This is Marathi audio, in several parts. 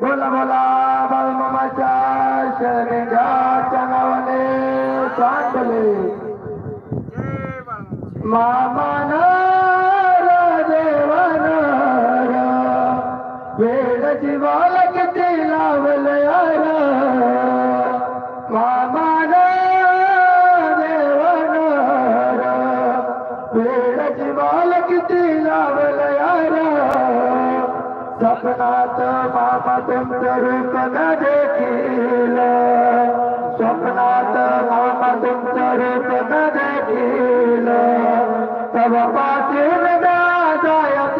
नावाने चांगले बोला बोला बाळमामाच्या शरणच्या नावाने चांगले मामान देवन वेळ जीवाला किती लावलं यार मामान देवन वेळ स्वप्नात मामा तुमचं रूप न देखील स्वप्नात मामा तुमचं रूप न देखील तव पासून जायच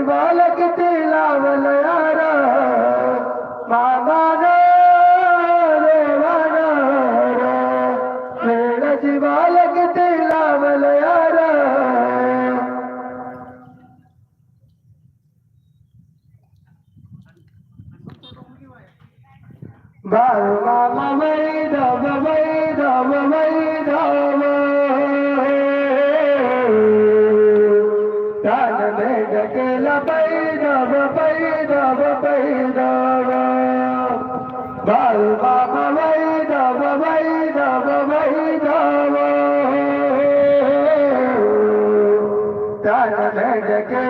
रे रे वारी लावल यार तारा जबा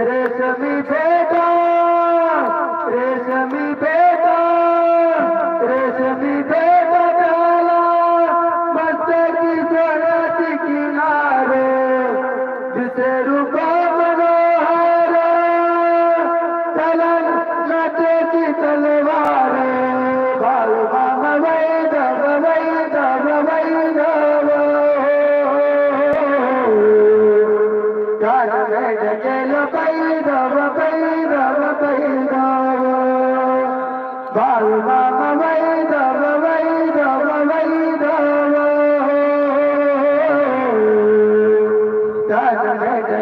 रेशमी भेटा रेशमी भेटा रेशमी भेटा झाला. मस्तकी सोन्याची किनारे जिथे रूप मनोहर. चलन नाट्याची तलवार बाळ मामा वैदव वैदव वैदव हो, हो, हो, कान